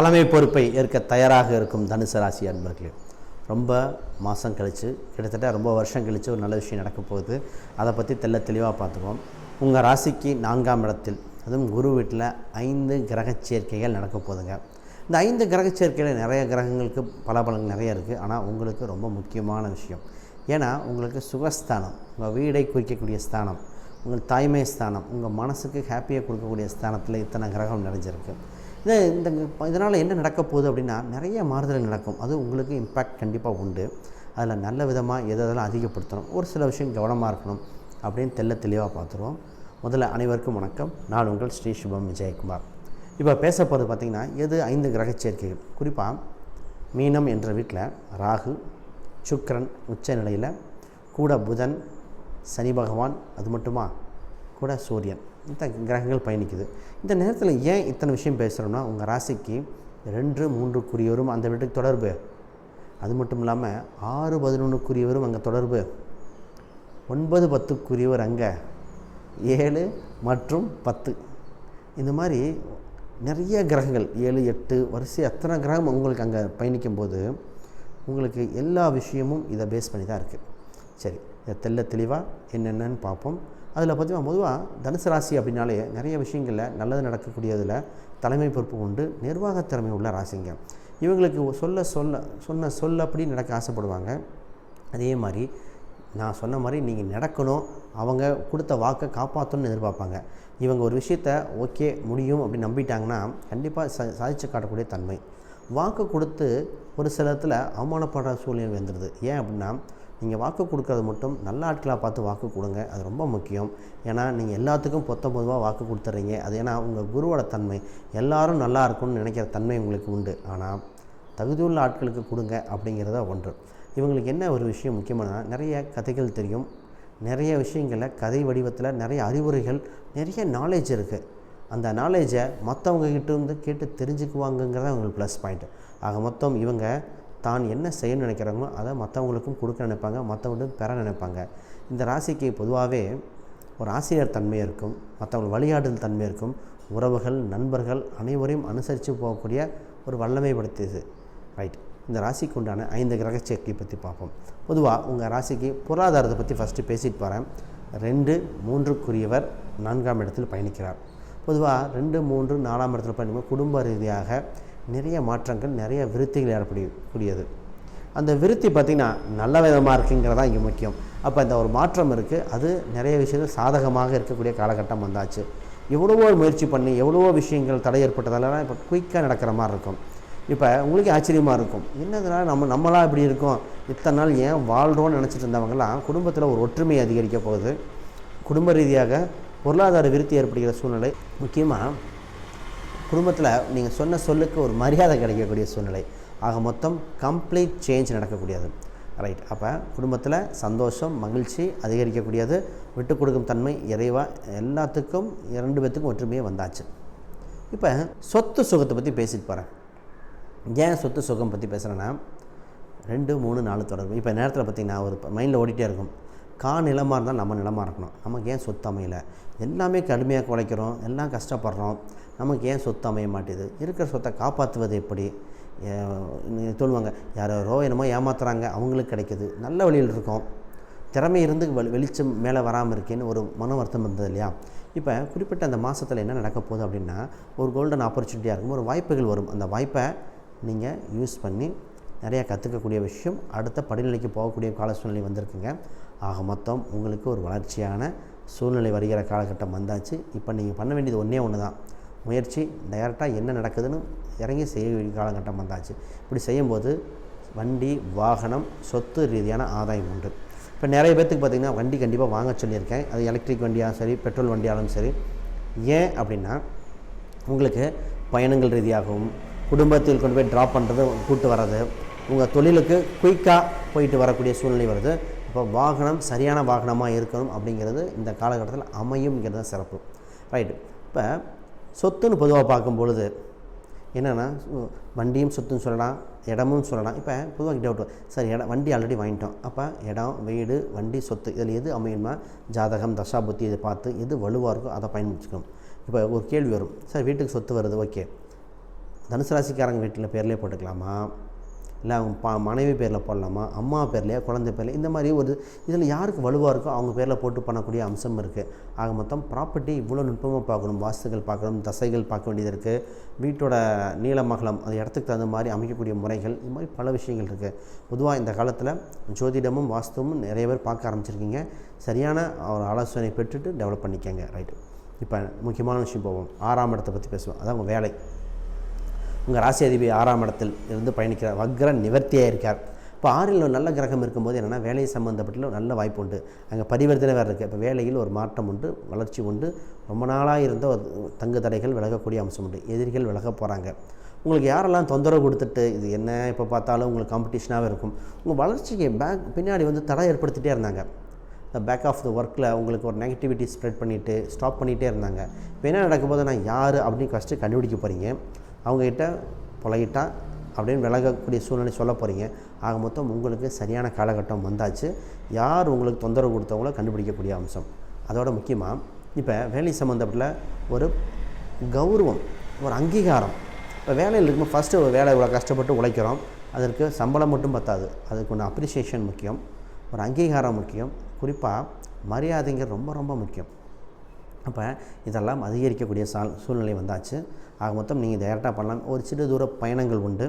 தலைமை பொறுப்பை ஏற்க தயாராக இருக்கும் தனுசு ராசி அன்பர்களே ரொம்ப மாதம் கழித்து கிட்டத்தட்ட ரொம்ப வருஷம் கழித்து ஒரு நல்ல விஷயம் நடக்க போகுது. அதை பற்றி தெள்ள தெளிவாக பார்த்துக்குவோம். உங்கள் ராசிக்கு நான்காம் இடத்தில் அதுவும் குரு வீட்டில் ஐந்து கிரக சேர்க்கைகள் நடக்க போகுதுங்க. இந்த ஐந்து கிரக சேர்க்கையில் நிறைய கிரகங்களுக்கு பல பலங்கள் நிறைய இருக்குது ஆனால் உங்களுக்கு ரொம்ப முக்கியமான விஷயம். ஏன்னா உங்களுக்கு சுகஸ்தானம் உங்கள் வீடை குறிக்கக்கூடிய ஸ்தானம் உங்கள் தாய்மை ஸ்தானம் உங்கள் மனசுக்கு ஹாப்பியாக கொடுக்கக்கூடிய ஸ்தானத்தில் இத்தனை கிரகம் நிறைஞ்சிருக்கு. இது இந்த இதனால் என்ன நடக்க போகுது அப்படின்னா நிறைய மாறுதல் நடக்கும். அது உங்களுக்கு இம்பேக்ட் கண்டிப்பாக உண்டு. அதில் நல்ல விதமாக எது எதெல்லாம் அதிகப்படுத்தணும் ஒரு சில விஷயம் கவனமாக இருக்கணும் அப்படின்னு தெள்ள தெளிவாக பார்த்துருவோம். முதல்ல அனைவருக்கும் வணக்கம். நான் உங்கள் ஸ்ரீ சுபம் விஜயகுமார். இப்போ பேச போகிறது பார்த்திங்கன்னா எது ஐந்து கிரக சேர்க்கைகள்? குறிப்பாக மீனம் என்ற வீட்டில் ராகு சுக்கரன் உச்ச நிலையில் கூட புதன் சனி பகவான் அது மட்டுமா? கூட சூரியன். இந்த கிரகங்கள் பயணிக்குது. இந்த நேரத்தில் ஏன் இத்தனை விஷயம் பேசுகிறோம்னா உங்கள் ராசிக்கு ரெண்டு மூன்றுக்குரியவரும் அந்த வீட்டுக்கு தொடர்பு. அது மட்டும் இல்லாமல் ஆறு பதினொன்றுக்குரியவரும் அங்கே தொடர்பு. ஒன்பது பத்துக்குரியவர் அங்கே. ஏழு மற்றும் பத்து. இந்த மாதிரி நிறைய கிரகங்கள் ஏழு எட்டு வரிசை அத்தனை கிரகம் உங்களுக்கு அங்கே பயணிக்கும்போது உங்களுக்கு எல்லா விஷயமும் இதை பேஸ் பண்ணி தான் இருக்குது சரி இதை தெல்ல தெளிவாக என்னென்னு பார்ப்போம். அதில் பார்த்தீங்கன்னா பொதுவாக தனுசு ராசி அப்படின்னாலே நிறைய விஷயங்களில் நல்லது நடக்கக்கூடியதில் தலைமை பொறுப்பு உண்டு நிர்வாகத் திறமை உள்ள ராசிங்க. இவங்களுக்கு சொல்ல சொல்ல சொன்ன சொல்ல அப்படி நடக்க ஆசைப்படுவாங்க. அதே மாதிரி நான் சொன்ன மாதிரி நீங்கள் நடக்கணும் அவங்க கொடுத்த வாக்கை காப்பாற்றணும்னு எதிர்பார்ப்பாங்க. இவங்க ஒரு விஷயத்த ஓகே முடியும் அப்படின்னு நம்பிட்டாங்கன்னா கண்டிப்பாக ச சாதிச்சு காட்டக்கூடிய தன்மை. வாக்கு கொடுத்து ஒரு சில இடத்துல அவமானப்படுற சூழ்நிலை வந்துடுது ஏன் அப்படின்னா நீங்கள் வாக்கு கொடுக்கறது மட்டும் நல்ல ஆட்களாக பார்த்து வாக்கு கொடுங்க. அது ரொம்ப முக்கியம். ஏன்னா நீங்கள் எல்லாத்துக்கும் பொத்த பொதுவாக வாக்கு கொடுத்துட்றீங்க அது ஏன்னா உங்கள் குருவோட தன்மை. எல்லாரும் நல்லா இருக்கும்னு நினைக்கிற தன்மை உங்களுக்கு உண்டு. ஆனால் தகுதியுள்ள ஆட்களுக்கு கொடுங்க அப்படிங்கிறத ஒன்று. இவங்களுக்கு என்ன ஒரு விஷயம் முக்கியமானதுனா நிறைய கதைகள் தெரியும். நிறைய விஷயங்களில் கதை வடிவத்தில் நிறைய அறிவுரைகள் நிறைய நாலேஜ் இருக்குது அந்த நாலேஜை மற்றவங்க கிட்டேருந்து கேட்டு தெரிஞ்சுக்குவாங்கங்கிறத அவங்களுக்கு ப்ளஸ் பாயிண்ட் ஆக மொத்தம் இவங்க தான் என்ன செய்யணும்னு நினைக்கிறாங்களோ அதை மற்றவங்களுக்கும் கொடுக்க நினைப்பாங்க மற்றவங்களுக்கும் பெற நினைப்பாங்க. இந்த ராசிக்கு பொதுவாகவே ஒரு ஆசிரியர் தன்மை இருக்கும் மற்றவங்க வழிகாட்டுதல் தன்மை இருக்கும் உறவுகள் நண்பர்கள் அனைவரையும் அனுசரித்து போகக்கூடிய ஒரு வல்லமை படுத்தியது ரைட் இந்த ராசிக்கு உண்டான ஐந்து கிரக சேர்க்கை பற்றி பார்ப்போம். பொதுவாக உங்கள் ராசிக்கு பொருளாதாரத்தை பற்றி ஃபஸ்ட்டு பேசிட்டு போகிறேன் ரெண்டு மூன்றுக்குரியவர் நான்காம் இடத்தில் பயணிக்கிறார். பொதுவாக ரெண்டு மூன்று நாலாம் இடத்தில் பயணிக்கும் குடும்ப ரீதியாக நிறைய மாற்றங்கள் நிறைய விருத்திகள் ஏற்படக்கூடியது அந்த விருத்தி பார்த்திங்கன்னா நல்ல விதமாக இருக்குங்கிறதா இங்கே முக்கியம். அப்போ இந்த ஒரு மாற்றம் இருக்குது அது நிறைய விஷயங்கள் சாதகமாக இருக்கக்கூடிய காலகட்டம் வந்தாச்சு. எவ்வளவோ முயற்சி பண்ணி எவ்வளவோ விஷயங்கள் தடை ஏற்பட்டதெல்லாம் இப்போ குயிக்காக நடக்கிற மாதிரி இருக்கும். இப்போ உங்களுக்கு ஆச்சரியமாக இருக்கும். என்னதுனால நம்ம நம்மளாம் இப்படி இருக்கோம்? இத்தனை நாள் ஏன் வாழ்கிறோன்னு நினச்சிட்டு இருந்தவங்கலாம் குடும்பத்தில் ஒரு ஒற்றுமை அதிகரிக்க போகுது. குடும்ப ரீதியாக பொருளாதார விருத்தி ஏற்படுகிற சூழ்நிலை முக்கியமாக குடும்பத்தில் நீங்கள் சொன்ன சொல்லுக்கு ஒரு மரியாதை கிடைக்கக்கூடிய சூழ்நிலை. ஆக மொத்தம் கம்ப்ளீட் சேஞ்ச் நடக்கக்கூடியது. ரைட் அப்போ குடும்பத்தில் சந்தோஷம் மகிழ்ச்சி அதிகரிக்கக்கூடியது. விட்டு கொடுக்கும் தன்மை இறைவா எல்லாத்துக்கும் இரண்டு பேத்துக்கும் ஒற்றுமையே வந்தாச்சு. இப்போ சொத்து சுகத்தை பற்றி பேசிட்டு போகிறேன் ஏன் சொத்து சுகம் பற்றி பேசுகிறேன்னா ரெண்டு மூணு நாலு தொடர்பு. இப்போ நேரத்தில் பார்த்திங்கன்னா ஒரு மைண்டில் ஓடிட்டே இருக்கும். கா நிலமாக இருந்தால் நம்ம நிலமாக இருக்கணும். நமக்கு ஏன் சொத்து அமையலை? எல்லாமே கடுமையாக குறைக்கிறோம் எல்லாம் கஷ்டப்படுறோம். நமக்கு ஏன் சொத்து அமைய மாட்டேது? இருக்கிற சொத்தை காப்பாற்றுவது எப்படி? சொல்லுவாங்க யாரோ என்னமோ ஏமாத்துறாங்க அவங்களுக்கு கிடைக்கிது. நல்ல வழியில் இருக்கும். திறமை இருந்து வெளி வெளிச்சம் மேலே வராமல் இருக்கேன்னு ஒரு மன வருத்தம் இருந்தது இல்லையா? இப்போ குறிப்பிட்ட அந்த மாதத்தில் என்ன நடக்க போகுது அப்படின்னா ஒரு கோல்டன் ஆப்பர்ச்சுனிட்டியாக இருக்கும். ஒரு வாய்ப்புகள் வரும். அந்த வாய்ப்பை நீங்கள் யூஸ் பண்ணி நிறையா கற்றுக்கக்கூடிய விஷயம் அடுத்த படிநிலைக்கு போகக்கூடிய கால சூழ்நிலை வந்திருக்குங்க. ஆக மொத்தம் உங்களுக்கு ஒரு வளர்ச்சியான சூழ்நிலை வருகிற காலகட்டம் வந்தாச்சு. இப்போ நீங்கள் பண்ண வேண்டியது ஒன்றே ஒன்று தான் முயற்சி டைரெக்டாக என்ன நடக்குதுன்னு இறங்கி செய்ய வேண்டிய காலகட்டம் வந்தாச்சு. இப்படி செய்யும்போது வண்டி வாகனம் சொத்து ரீதியான ஆதாயம் உண்டு. இப்போ நிறைய பேர்த்துக்கு பார்த்திங்கன்னா வண்டி கண்டிப்பாக வாங்க சொல்லியிருக்கேன். அது எலக்ட்ரிக் வண்டியாலும் சரி பெட்ரோல் வண்டியாலும் சரி. ஏன் அப்படின்னா உங்களுக்கு பயணங்கள் ரீதியாகவும் குடும்பத்தில் கொண்டு போய் ட்ராப் பண்ணுறது கூட்டு வர்றது உங்கள் தொழிலுக்கு குயிக்காக போயிட்டு வரக்கூடிய சூழ்நிலை வருது. இப்போ வாகனம் சரியான வாகனமாக இருக்கணும் அப்படிங்கிறது இந்த காலகட்டத்தில் அமையும்ங்கிறது தான் சிறப்பு. ரைட்டு இப்போ சொத்துன்னு பொதுவாக பார்க்கும் பொழுது என்னென்னா வண்டியும் சொத்துன்னு சொல்லலாம் இடமும் சொல்லலாம். இப்போ பொதுவாக டவுட் சார் இடம் வண்டி ஆல்ரெடி வாங்கிட்டோம். அப்போ இடம் வீடு வண்டி சொத்து இதில் எது அமையுமா ஜாதகம் தசாபுத்தி இதை பார்த்து எது வலுவாக இருக்கோ அதை பயன்படுத்திக்கணும். இப்போ ஒரு கேள்வி வரும். சார் வீட்டுக்கு சொத்து வருது ஓகே தனுசு ராசிக்காரங்க வீட்டில் பேர்லேயே போட்டுக்கலாமா? இல்லை அவங்க பா மனைவி பேரில் போடலாமா? அம்மா பேர்லையா குழந்தை பேரில் இந்த மாதிரி ஒரு இதில் யாருக்கு வலுவாக இருக்கோ அவங்க பேரில் போட்டு பண்ணக்கூடிய அம்சம் இருக்குது ஆக மொத்தம் ப்ராப்பர்ட்டி இவ்வளோ நுட்பமாக பார்க்கணும். வாஸ்துகள் பார்க்கணும் தசைகள் பார்க்க வேண்டியது இருக்குது வீட்டோட நீளமகலம் அந்த இடத்துக்கு தகுந்த மாதிரி அமைக்கக்கூடிய முறைகள் இது மாதிரி பல விஷயங்கள் இருக்குது பொதுவாக இந்த காலத்தில் ஜோதிடமும் வாஸ்துவும் நிறைய பேர் பார்க்க ஆரம்பிச்சிருக்கீங்க. சரியான ஒரு ஆலோசனை பெற்றுட்டு டெவலப் பண்ணிக்கங்க. ரைட்டு இப்போ முக்கியமான விஷயம் போவோம். ஆறாம் இடத்தை பற்றி பேசுவோம். அதான் உங்கள் வேலை. உங்கள் ராசி அதிபதி ஆறாம் இடத்தில் இருந்து பயணிக்கிறார். வக்ர நிவர்த்தியாக இருக்கார். இப்போ ஆறில் ஒரு நல்ல கிரகம் இருக்கும்போது என்னென்னா வேலை சம்மந்தப்பட்ட நல்ல வாய்ப்பு உண்டு. அங்கே பரிவர்த்தனை வேறு இருக்குது இப்போ வேலையில் ஒரு மாற்றம் உண்டு வளர்ச்சி உண்டு. ரொம்ப நாளாக இருந்த ஒரு தங்கு தடைகள் விலகக்கூடிய அம்சம் உண்டு. எதிரிகள் விலக போகிறாங்க உங்களுக்கு யாரெல்லாம் தொந்தரவு கொடுத்துட்டு இது என்ன இப்போ பார்த்தாலும் உங்களுக்கு காம்படிஷனாகவே இருக்கும். உங்கள் வளர்ச்சிக்கு பேக் பின்னாடி வந்து தடை ஏற்படுத்திகிட்டே இருந்தாங்க. இந்த பேக் ஆஃப் த ஒர்க்கில் உங்களுக்கு ஒரு நெகட்டிவிட்டி ஸ்ப்ரெட் பண்ணிவிட்டு ஸ்டாப் பண்ணிகிட்டே இருந்தாங்க. இப்போ என்ன நடக்கும்போது நான் யார் அப்படின்னு ஃபஸ்ட்டு கண்டுபிடிக்க போகிறீங்க அவங்கக்கிட்ட பொலையிட்டா அப்படின்னு விலகக்கூடிய சூழ்நிலை சொல்ல போகிறீங்க ஆக மொத்தம் உங்களுக்கு சரியான காலகட்டம் வந்தாச்சு. யார் உங்களுக்கு தொந்தரவு கொடுத்தவங்களோ கண்டுபிடிக்கக்கூடிய அம்சம். அதோட முக்கியமாக இப்போ வேலை சம்மந்தப்பட்ட ஒரு கௌரவம் ஒரு அங்கீகாரம். இப்போ வேலையில் இருக்கும்போது ஃபஸ்ட்டு ஒரு வேலை இவ்வளோ கஷ்டப்பட்டு உழைக்கிறோம். அதற்கு சம்பளம் மட்டும் பத்தாது. அதுக்கு ஒன்று அப்ரிசியேஷன் முக்கியம். ஒரு அங்கீகாரம் முக்கியம். குறிப்பாக மரியாதைங்கிறது ரொம்ப ரொம்ப முக்கியம். அப்போ இதெல்லாம் அதிகரிக்கக்கூடிய சால் சூழ்நிலை வந்தாச்சு. ஆக மொத்தம் நீங்கள் டேரெக்டாக பண்ணலாம். ஒரு சிறு தூர பயணங்கள் உண்டு.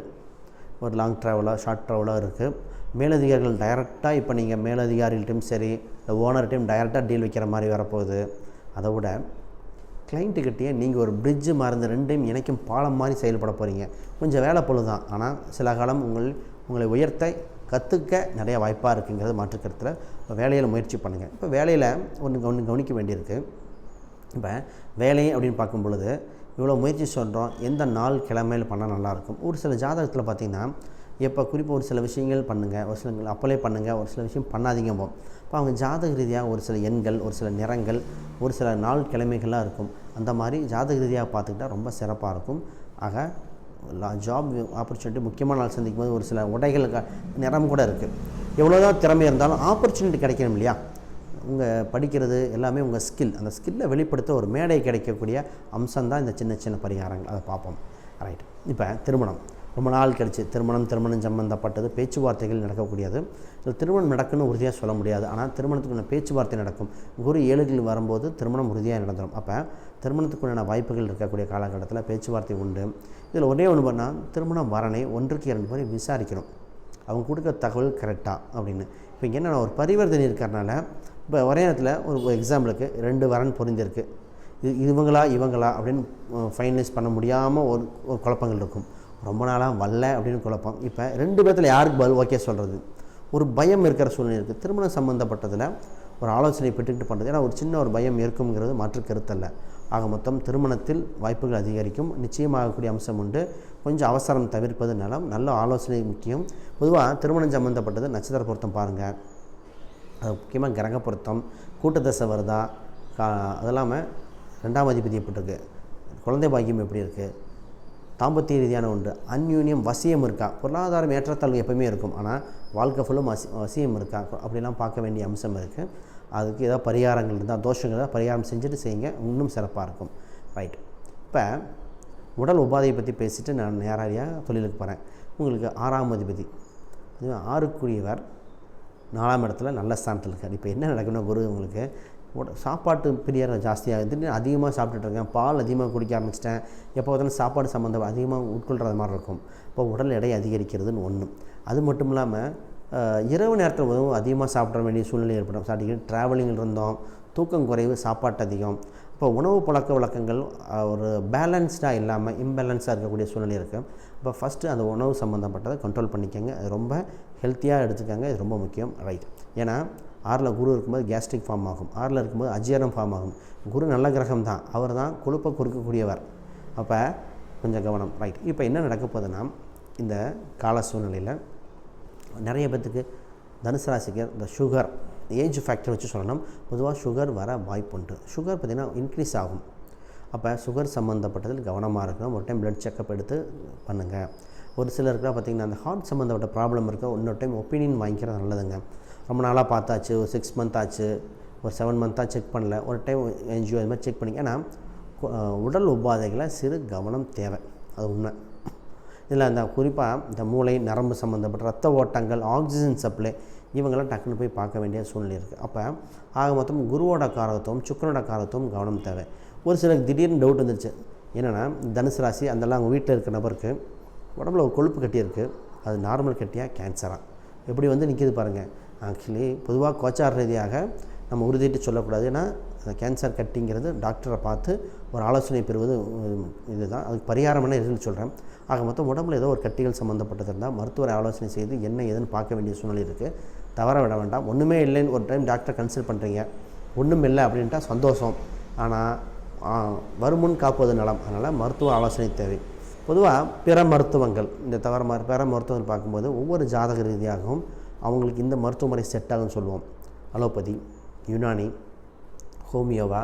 ஒரு லாங் ட்ராவலோ ஷார்ட் ட்ராவலாக இருக்குது மேலதிகாரிகள் டைரெக்டாக இப்போ நீங்கள் மேலதிகாரிகள்ட்டையும் சரி இல்லை ஓனர்கிட்டையும் டைரெக்டாக டீல் வைக்கிற மாதிரி வரப்போகுது. அதை விட கிளைண்ட்டுக்கிட்டேயே நீங்கள் ஒரு பிரிட்ஜு மறந்து ரெண்டையும் இணைக்கும் பாலம் மாதிரி செயல்பட போகிறீங்க கொஞ்சம் வேலை பொழுது தான் ஆனால் சில காலம் உங்கள் உங்களை உயர்த்த கற்றுக்க நிறைய வாய்ப்பாக இருக்குங்கிறது மாற்றுக்கருத்தில் இப்போ வேலையில் முயற்சி பண்ணுங்கள் இப்போ வேலையில் ஒன்று ஒன்று கவனிக்க வேண்டியிருக்கு. இப்போ வேலை அப்படின்னு பார்க்கும் பொழுது இவ்வளோ முயற்சி சொல்கிறோம் எந்த நாள் கிழமையில் பண்ணால் நல்லாயிருக்கும்? ஒரு சில ஜாதகத்தில் பார்த்திங்கன்னா இப்போ குறிப்பாக ஒரு சில விஷயங்கள் பண்ணுங்கள் ஒரு சில அப்ளை பண்ணுங்கள் ஒரு சில விஷயம் பண்ணாதீங்க போ. இப்போ அவங்க ஜாதக ரீதியாக ஒரு சில எண்கள் ஒரு சில நிறங்கள் ஒரு சில நாள் கிழமைகள்லாம் இருக்கும். அந்த மாதிரி ஜாதக ரீதியாக பார்த்துக்கிட்டா ரொம்ப சிறப்பாக இருக்கும். ஆக ஜாப் ஆப்பர்ச்சுனிட்டி முக்கியமான நாள் சந்திக்கும் போது ஒரு சில உடைகள் நிறம் கூட இருக்குது எவ்வளோதான் திறமை இருந்தாலும் ஆப்பர்ச்சுனிட்டி கிடைக்கணும் இல்லையா? உங்கள் படிக்கிறது எல்லாமே உங்கள் ஸ்கில் அந்த ஸ்கில்லை வெளிப்படுத்த ஒரு மேடை கிடைக்கக்கூடிய அம்சம்தான் இந்த சின்ன சின்ன பரிகாரங்கள். அதை பார்ப்போம். ரைட் இப்போ திருமணம். ரொம்ப நாள் கழிச்சு திருமணம் திருமணம் சம்பந்தப்பட்டது பேச்சுவார்த்தைகள் நடக்கக்கூடியது. இது திருமணம் நடக்குன்னு உறுதியாக சொல்ல முடியாது. ஆனால் திருமணத்துக்குள்ள பேச்சுவார்த்தை நடக்கும். குரு ஏழுகள் வரும்போது திருமணம் உறுதியாக நடந்துடும் அப்போ திருமணத்துக்குண்டான வாய்ப்புகள் இருக்கக்கூடிய காலகட்டத்தில் பேச்சுவார்த்தை உண்டு. இதில் ஒரே ஒன்று பண்ணால் திருமணம் வரனை ஒன்றுக்கு இரண்டு முறை விசாரிக்கணும். அவங்க கொடுக்குற தகவல் கரெக்டாக அப்படின்னு. இப்போ இங்கே என்ன ஒரு பரிவர்த்தனை இருக்கிறனால இப்போ ஒரே நேரத்தில் ஒரு எக்ஸாம்பிளுக்கு ரெண்டு வரன் பொருந்திருக்கு. இது இவங்களா இவங்களா அப்படின்னு ஃபைனலைஸ் பண்ண முடியாமல் ஒரு ஒரு குழப்பங்கள் இருக்கும். ரொம்ப நாளாக வரல அப்படின்னு குழப்பம். இப்போ ரெண்டு பேர்த்தில் யாருக்கு பதில் ஓகே சொல்கிறது ஒரு பயம் இருக்கிற சூழ்நிலை இருக்குது திருமணம் சம்மந்தப்பட்டதில் ஒரு ஆலோசனை பெற்றுக்கிட்டு பண்ணுறது ஏன்னா ஒரு சின்ன ஒரு பயம் இருக்குங்கிறது மாற்று கருத்தல்ல ஆக மொத்தம் திருமணத்தில் வாய்ப்புகள் அதிகரிக்கும். நிச்சயமாகக்கூடிய அம்சம் உண்டு. கொஞ்சம் அவசரம் தவிர்ப்பது நலம். நல்ல ஆலோசனை முக்கியம். பொதுவாக திருமணம் சம்மந்தப்பட்டது நட்சத்திர பொருத்தம் பாருங்கள் அது முக்கியமாக கிரக பொருத்தம் கூட்டத்தசை வருதா கா அது இல்லாமல் ரெண்டாம் அதிபதி எப்படி இருக்குது குழந்தை பாக்கியம் எப்படி இருக்குது தாம்பத்திய ரீதியான ஒன்று. அந்யூன்யம் வசியம் இருக்கா? பொருளாதாரம் ஏற்றத்தாழ்வு எப்பவுமே இருக்கும். ஆனால் வாழ்க்கை ஃபுல்லும் வசி வசியம் இருக்கா? அப்படிலாம் பார்க்க வேண்டிய அம்சம் இருக்குது அதுக்கு ஏதாவது பரிகாரங்கள் இருந்தால் தோஷங்கள் ஏதாவது பரிகாரம் செஞ்சுட்டு செய்யுங்க. இன்னும் சிறப்பாக இருக்கும். ரைட் இப்போ உடல் உபாதையை பற்றி பேசிவிட்டு நான் நேரடியாக தொழிலுக்கு போகிறேன் உங்களுக்கு ஆறாம் அதிபதி. ஆறுக்குரியவர் நாலாம் இடத்துல நல்ல ஸ்தானத்தில் இருக்கார். இப்போ என்ன நடக்குன்னா குரு உங்களுக்கு சாப்பாட்டு பிரியர் ஜாஸ்தியாக திடீர்னு அதிகமாக சாப்பிட்டுட்டு இருக்கேன் பால் அதிகமாக குடிக்க ஆரம்பிச்சிட்டேன் எப்போ பார்த்தாலும் சாப்பாடு சம்மந்தம் அதிகமாக உட்கொள்கிற மாதிரி இருக்கும். இப்போ உடல் எடை அதிகரிக்கிறதுன்னு ஒன்று அது மட்டும் இல்லாமல் இரவு நேரத்தில் உதவும் அதிகமாக சாப்பிட வேண்டிய சூழ்நிலை ஏற்படும். சாட்டிக்கு ட்ராவலிங்கில் இருந்தோம் தூக்கம் குறைவு சாப்பாட்டு அதிகம். இப்போ உணவு பழக்க வழக்கங்கள் ஒரு பேலன்ஸ்டாக இல்லாமல் இம்பேலன்ஸாக இருக்கக்கூடிய சூழ்நிலை இருக்குது இப்போ ஃபஸ்ட்டு அந்த உணவு சம்மந்தப்பட்டதை கண்ட்ரோல் பண்ணிக்கோங்க. அது ரொம்ப ஹெல்த்தியாக எடுத்துக்கோங்க. இது ரொம்ப முக்கியம். ரைட் ஏன்னா ஆறில் குரு இருக்கும்போது கேஸ்ட்ரிக் ஃபார்ம் ஆகும். ஆறில் இருக்கும்போது அஜீரணம் ஃபார்ம் ஆகும். குரு நல்ல கிரகம் தான். அவர் தான் கொழுப்பை கொடுக்கக்கூடியவர் அப்போ கொஞ்சம் கவனம். ரைட் இப்போ என்ன நடக்க போகுதுன்னா இந்த கால சூழ்நிலையில் நிறைய பேர்த்துக்கு தனுசு ராசிக்கு இந்த சுகர் ஏஜ் ஃபேக்டர் வச்சு சொல்லணும். பொதுவாக சுகர் வர வாய்ப்புண்டு சுகர் பார்த்திங்கன்னா இன்க்ரீஸ் ஆகும். அப்போ சுகர் சம்மந்தப்பட்டதில் கவனமாக இருக்கணும். ஒரு டைம் பிளட் செக்கப் எடுத்து பண்ணுங்கள் ஒரு சிலருக்குலாம் பார்த்திங்கன்னா அந்த ஹார்ட் சம்மந்தப்பட்ட ப்ராப்ளம் இருக்க இன்னொரு டைம் ஒப்பீனியன் வாங்கிக்கிறது நல்லதுங்க. ரொம்ப நாளாக பார்த்தாச்சு ஒரு சிக்ஸ் மந்த் ஆச்சு ஒரு செவன் மந்த்தாக செக் பண்ணல. ஒரு டைம் என்ஜிஓ அது மாதிரி செக் பண்ணி ஏன்னா உடல் உபாதைகளை சிறு கவனம் தேவை. அது உண்மை. இதில் அந்த குறிப்பாக இந்த மூளை நரம்பு சம்மந்தப்பட்ட ரத்த ஓட்டங்கள் ஆக்சிஜன் சப்ளை இவங்கெல்லாம் டக்குன்னு போய் பார்க்க வேண்டிய சூழ்நிலை இருக்குது அப்போ ஆக மொத்தம் குருவோட காரகத்துவம் சுக்கரனோட காரகத்துவம் கவனம் தேவை. ஒரு சிலருக்கு திடீர்னு டவுட் வந்துருச்சு. என்னென்னா தனுசு ராசி அதெல்லாம் அவங்க வீட்டில் இருக்க நபருக்கு உடம்புல ஒரு கொழுப்பு கட்டியிருக்கு. அது நார்மல் கட்டியாக கேன்சராக எப்படி வந்து நிற்கிது பாருங்கள் ஆக்சுவலி பொதுவாக கோச்சார் ரீதியாக நம்ம உறுதிட்டு சொல்லக்கூடாது. ஏன்னா அந்த கேன்சர் கட்டிங்கிறது டாக்டரை பார்த்து ஒரு ஆலோசனை பெறுவது இதுதான். அதுக்கு பரிகாரம் என்ன சொல்கிறேன் ஆக மொத்தம் உடம்புல ஏதோ ஒரு கட்டிகள் சம்மந்தப்பட்டது இருந்தால் மருத்துவரை ஆலோசனை செய்து என்ன ஏதுன்னு பார்க்க வேண்டிய சூழ்நிலை இருக்குது தவற விட வேண்டாம். ஒன்றுமே இல்லைன்னு ஒரு டைம் டாக்டரை கன்சல்ட் பண்ணுறீங்க ஒன்றும் இல்லை அப்படின்ட்டா சந்தோஷம். ஆனால் வருமுன் காப்பது நலம். அதனால் மருத்துவ ஆலோசனை தேவை. பொதுவாக பிற மருத்துவங்கள் இந்த தவிர மரு பிற மருத்துவங்கள் பார்க்கும்போது ஒவ்வொரு ஜாதக ரீதியாகவும் அவங்களுக்கு இந்த மருத்துவ முறை செட் ஆகும்னு சொல்லுவோம். அலோபதி யுனானி ஹோமியோவா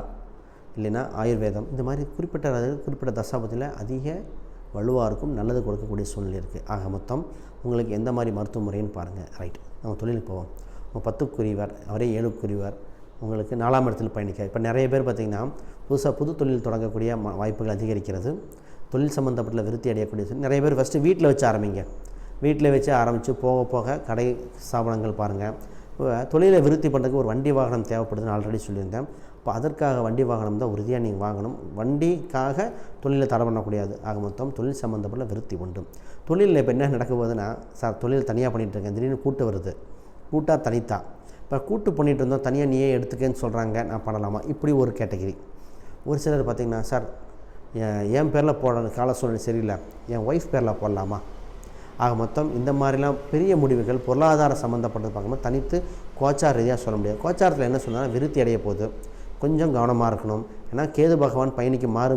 இல்லைன்னா ஆயுர்வேதம். இந்த மாதிரி குறிப்பிட்ட குறிப்பிட்ட தசாபத்தில் அதிக வலுவாக இருக்கும் நல்லது கொடுக்கக்கூடிய சூழ்நிலை இருக்குது. ஆக மொத்தம் உங்களுக்கு எந்த மாதிரி மருத்துவ முறைன்னு பாருங்கள் ரைட் நம்ம தொழிலுக்கு போவோம். உங்கள் பத்துக்குரியவர் அவரே ஏழுக்குரியவர் உங்களுக்கு நாலாம் இடத்தில் பயணிக்க இப்போ நிறைய பேர் பார்த்திங்கன்னா புதுசாக புது தொழில் தொடங்கக்கூடிய வாய்ப்புகள் அதிகரிக்கிறது. தொழில் சம்மந்தப்பட்ட விருத்தி அடையக்கூடிய நிறைய பேர் ஃபஸ்ட்டு வீட்டில் வச்சு ஆரம்பிங்க. வீட்டில் வச்சு ஆரம்பித்து போக போக கடை ஸ்தாபனங்கள் பாருங்கள் இப்போ தொழிலை விருத்தி பண்ணுறதுக்கு ஒரு வண்டி வாகனம் தேவைப்படுதுன்னு ஆல்ரெடி சொல்லியிருந்தேன். இப்போ அதற்காக வண்டி வாகனம் தான் உறுதியாக நீங்கள் வாங்கணும். வண்டிக்காக தொழிலை தடை பண்ணக்கூடாது ஆக மொத்தம் தொழில் சம்மந்தப்பட்ட விருத்தி உண்டு. தொழிலில் இப்போ என்ன நடக்க போகுதுன்னா சார் தொழில் தனியாக பண்ணிகிட்டு இருக்கேன் திடீர்னு கூட்டு வருது. கூட்டா தனித்தா. இப்போ கூட்டு பண்ணிட்டு இருந்தோம். தனியாக நீயே எடுத்துக்கேன்னு சொல்கிறாங்க. நான் பண்ணலாமா? இப்படி ஒரு கேட்டகிரி. ஒரு சிலர் பார்த்திங்கன்னா சார் என் பேரில் போட கால சூழ்நிலை சரியில்லை. என் ஒய்ஃப் பேரில் போடலாமா? ஆக மொத்தம் இந்த மாதிரிலாம் பெரிய முடிவுகள் பொருளாதார சம்மந்தப்பட்டது பார்க்கும்போது தனித்து கோச்சார் ரீதியாக சொல்ல முடியாது. கோச்சாரத்தில் என்ன சொன்னால் விருத்தி அடைய போகுது. கொஞ்சம் கவனமாக இருக்கணும். ஏன்னா கேது பகவான் பயணிக்கு மாறு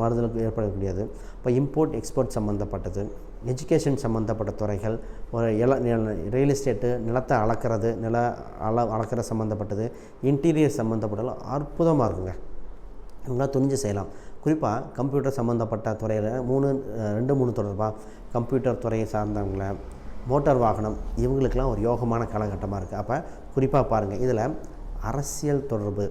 மாறுதலுக்கு ஏற்படக்கூடியது. இப்போ இம்போர்ட் எக்ஸ்போர்ட் சம்மந்தப்பட்டது எஜுகேஷன் சம்மந்தப்பட்ட துறைகள் ஒரு இல ரியல் எஸ்டேட்டு நிலத்தை அளக்கிறது நில அள அளக்கிற சம்மந்தப்பட்டது இன்டீரியர் சம்மந்தப்பட்டது அற்புதமாக இருக்குங்க. இவங்களாம் துணிஞ்சு செய்யலாம். குறிப்பாக கம்ப்யூட்டர் சம்மந்தப்பட்ட துறையில் மூணு ரெண்டு மூணு தொடர்பாக கம்ப்யூட்டர் துறையை சார்ந்தவங்கள மோட்டார் வாகனம் இவங்களுக்கெல்லாம் ஒரு யோகமான காலகட்டமாக இருக்குது அப்போ குறிப்பாக பாருங்கள் இதில் அரசியல் தொடர்பு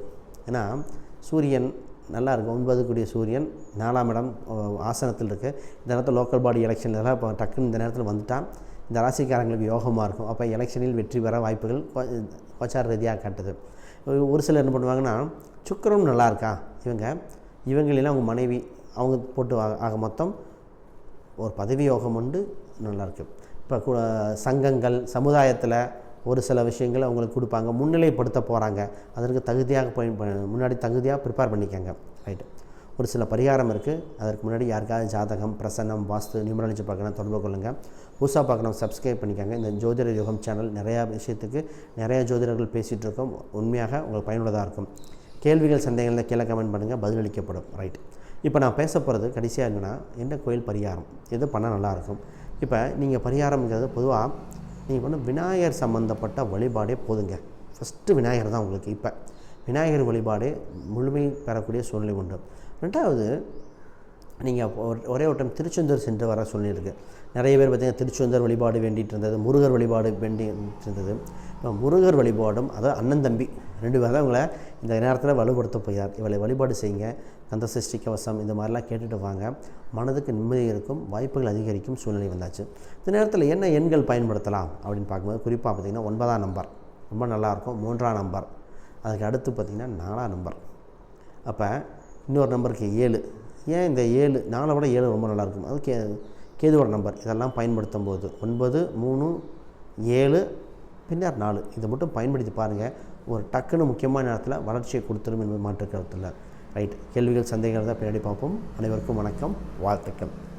ஏன்னா சூரியன் நல்லா இருக்கும் ஒன்பது கூடிய சூரியன் நாலாம் இடம் ஆசனத்தில் இருக்குது இந்த நேரத்தில் லோக்கல் பாடி எலெக்ஷன் இதெல்லாம் இப்போ டக்குன்னு இந்த நேரத்தில் வந்துட்டால் இந்த ராசிக்காரங்களுக்கு யோகமாக இருக்கும். அப்போ எலெக்ஷனில் வெற்றி பெற வாய்ப்புகள் கோ- கோச்சார ரீதியாக காட்டுது. ஒரு- சிலர் என்ன பண்ணுவாங்கன்னா சுக்கரம் நல்லா இருக்கா? இவங்க இவங்களெல்லாம் அவங்க மனைவி அவங்க போட்டு ஆக- மொத்தம் ஒரு பதவி யோகம் உண்டு நல்லாயிருக்கு இப்போ சங்கங்கள் சமுதாயத்தில் ஒரு சில விஷயங்களை அவங்களுக்கு கொடுப்பாங்க முன்னிலைப்படுத்த போகிறாங்க அதற்கு தகுதியாக பயன் முன்னாடி தகுதியாக ப்ரிப்பேர் பண்ணிக்கங்க. ரைட்டு ஒரு சில பரிகாரம் இருக்குது அதற்கு முன்னாடி யாருக்காவது ஜாதகம் பிரசன்னம் வாஸ்து நியூமராலஜி பார்க்கணும் தொடர்பு கொள்ளுங்கள் புதுசாக பார்க்கணும் சப்ஸ்கிரைப் பண்ணிக்கோங்க. இந்த ஜோதிட யுகம் சேனல் நிறையா விஷயத்துக்கு நிறைய ஜோதிடர்கள் பேசிகிட்டு இருக்கோம். உண்மையாக உங்களுக்கு பயனுள்ளதாக இருக்கும். கேள்விகள் சந்தேகங்கள் கீழே கமெண்ட் பண்ணுங்கள் பதிலளிக்கப்படும் ரைட் இப்போ நான் பேச போகிறது கடைசியாக என்னென்னா என்ன கோயில் பரிகாரம்? எது பண்ணால் நல்லாயிருக்கும் இப்போ நீங்கள் பரிகாரம்ங்கிறது பொதுவாக நீங்கள் வந்து விநாயகர் சம்மந்தப்பட்ட வழிபாடே போதுங்க. ஃபஸ்ட்டு விநாயகர் தான் உங்களுக்கு இப்போ. விநாயகர் வழிபாடே முழுமை பெறக்கூடிய சூழ்நிலை உண்டு. ரெண்டாவது நீங்கள் ஒரே ஒரு டைம் திருச்செந்தூர் சென்று வர சொல்லியிருக்கு நிறைய பேர் பார்த்திங்கன்னா திருச்செந்தூர் வழிபாடு வேண்டிட்டு இருந்தது முருகர் வழிபாடு வேண்டி இருந்தது. இப்போ முருகர் வழிபாடும் அதாவது அண்ணன் தம்பி ரெண்டு பேரும் தான் இந்த நேரத்தில் வலுப்படுத்த போயார் இவளை வழிபாடு செய்யுங்க. கந்த சஷ்டி கவசம் இந்த மாதிரிலாம் கேட்டுட்டு வாங்க. மனதுக்கு நிம்மதி இருக்கும் வாய்ப்புகள் அதிகரிக்கும் சூழ்நிலை வந்தாச்சு. இந்த நேரத்தில் என்ன எண்கள் பயன்படுத்தலாம் அப்படின்னு பார்க்கும்போது குறிப்பாக பார்த்திங்கன்னா ஒன்பதாம் நம்பர். ரொம்ப நல்லாயிருக்கும் மூன்றாம் நம்பர். அதுக்கு அடுத்து பார்த்திங்கன்னா நாலாம் நம்பர். அப்போ இன்னொரு நம்பருக்கு ஏழு. ஏன் இந்த ஏழு? நாளை விட ஏழு ரொம்ப நல்லாயிருக்கும் அது கே கேதுவோட நம்பர். இதெல்லாம் பயன்படுத்தும் போது ஒன்பது மூணு ஏழு பின்னர் நாலு. இதை மட்டும் பயன்படுத்தி பாருங்கள் ஒரு டக்குன்னு முக்கியமான நேரத்தில் வளர்ச்சியை கொடுத்துரும் என்பது மாற்று கருத்தில் ரைட் கேள்விகள் சந்தேகங்கள் தான் பின்னாடி பார்ப்போம். அனைவருக்கும் வணக்கம். வாழ்த்துக்கள்.